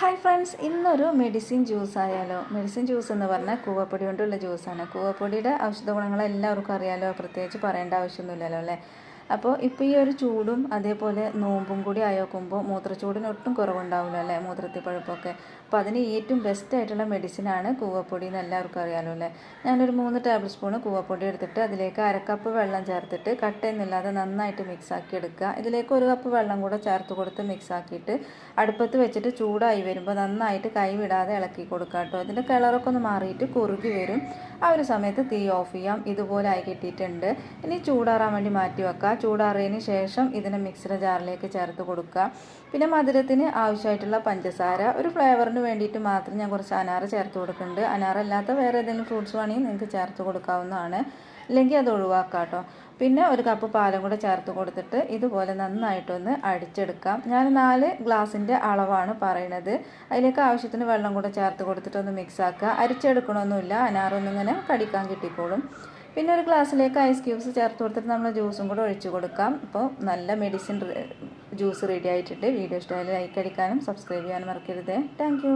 Hi friends ഇന്നൊരു medicine juice ആയാലോ? Medicine juice എന്ന് പറഞ്ഞാൽ കൂവപ്പൊടി കൊണ്ടുള്ള ജ്യൂസാണ് കൂവപ്പൊടിയുടെ ഔഷധ ഗുണങ്ങൾ എല്ലാവർക്കും അറിയാലോ? പ്രത്യേകിച്ച് പറയേണ്ട ആവശ്യമൊന്നുമില്ലല്ലോ അല്ലേ? അപ്പോൾ ഇപ്പോൾ ഈ ഒരു ചൂടും അതേപോലെ നോമ്പും കൂടി ആയോക്കുമ്പോൾ മൂത്രച്ചൂടിന് ഒട്ടും കുറവുണ്ടാവില്ല അല്ലേ? മൂത്രത്തിൽ പഴുപ്പൊക്കെ അപ്പോൾ അതിന് ഏറ്റവും ബെസ്റ്റ് ആയിട്ടുള്ള മെഡിസിനാണ് കൂവപ്പൊടി എന്ന് എല്ലാവർക്കും അറിയാലോ അല്ലേ? ഞാനൊരു മൂന്ന് ടേബിൾ സ്പൂൺ കൂവപ്പൊടി എടുത്തിട്ട് അതിലേക്ക് അരക്കപ്പ് വെള്ളം ചേർത്തിട്ട് കട്ടയൊന്നുമില്ലാതെ നന്നായിട്ട് മിക്സ് ആക്കി എടുക്കുക. ഇതിലേക്ക് ഒരു കപ്പ് വെള്ളം കൂടെ ചേർത്ത് കൊടുത്ത് മിക്സ് ആക്കിയിട്ട് അടുപ്പത്ത് വെച്ചിട്ട് ചൂടായി വരുമ്പോൾ നന്നായിട്ട് കൈവിടാതെ ഇളക്കി കൊടുക്കുക കേട്ടോ. ഇതിന്റെ കളറൊക്കെ ഒന്ന് മാറിയിട്ട് കുറുകി വരും. ആ ഒരു സമയത്ത് തീ ഓഫ് ചെയ്യാം. ഇതുപോലെ ആയി കിട്ടിയിട്ടുണ്ട്. ഇനി ചൂടാറാൻ വേണ്ടി മാറ്റി വെക്കുക. ചൂടാറിയതിന് ശേഷം ഇതിനെ മിക്സിയുടെ ജാറിലേക്ക് ചേർത്ത് കൊടുക്കുക. പിന്നെ മധുരത്തിന് ആവശ്യമായിട്ടുള്ള പഞ്ചസാര. ഒരു ഫ്ലേവറിന് വേണ്ടിയിട്ട് മാത്രം ഞാൻ കുറച്ച് അനാറ് ചേർത്ത് കൊടുക്കുന്നുണ്ട്. അനാറല്ലാത്ത വേറെ ഏതെങ്കിലും ഫ്രൂട്ട്സ് വേണമെങ്കിൽ നിങ്ങൾക്ക് ചേർത്ത് കൊടുക്കാവുന്നതാണ്. അല്ലെങ്കിൽ അത് ഒഴിവാക്കാം കേട്ടോ. പിന്നെ ഒരു കപ്പ് പാലും കൂടെ ചേർത്ത് കൊടുത്തിട്ട് ഇതുപോലെ നന്നായിട്ടൊന്ന് അടിച്ചെടുക്കാം. ഞാൻ നാല് ഗ്ലാസിന്റെ അളവാണ് പറയണത് അതിലേക്ക് ആവശ്യത്തിന് വെള്ളം കൂടെ ചേർത്ത് കൊടുത്തിട്ടൊന്ന് മിക്സ് ആക്കുക. അരിച്ചെടുക്കണമൊന്നുമില്ല. അനാറൊന്നിങ്ങനെ കടിക്കാൻ കിട്ടിക്കോളും. പിന്നെ ഒരു ഗ്ലാസ്സിലേക്ക് ഐസ് ക്യൂബ്സ് ചേർത്ത് കൊടുത്തിട്ട് നമ്മൾ ജ്യൂസും കൂടെ ഒഴിച്ചു കൊടുക്കാം. അപ്പോൾ നല്ല മെഡിസിൻ ജ്യൂസ് റെഡി ആയിട്ടുണ്ട്. വീഡിയോ ഇഷ്ടമായാലും ലൈക്ക് അടിക്കാനും സബ്സ്ക്രൈബ് ചെയ്യാനും മറക്കരുത്. താങ്ക്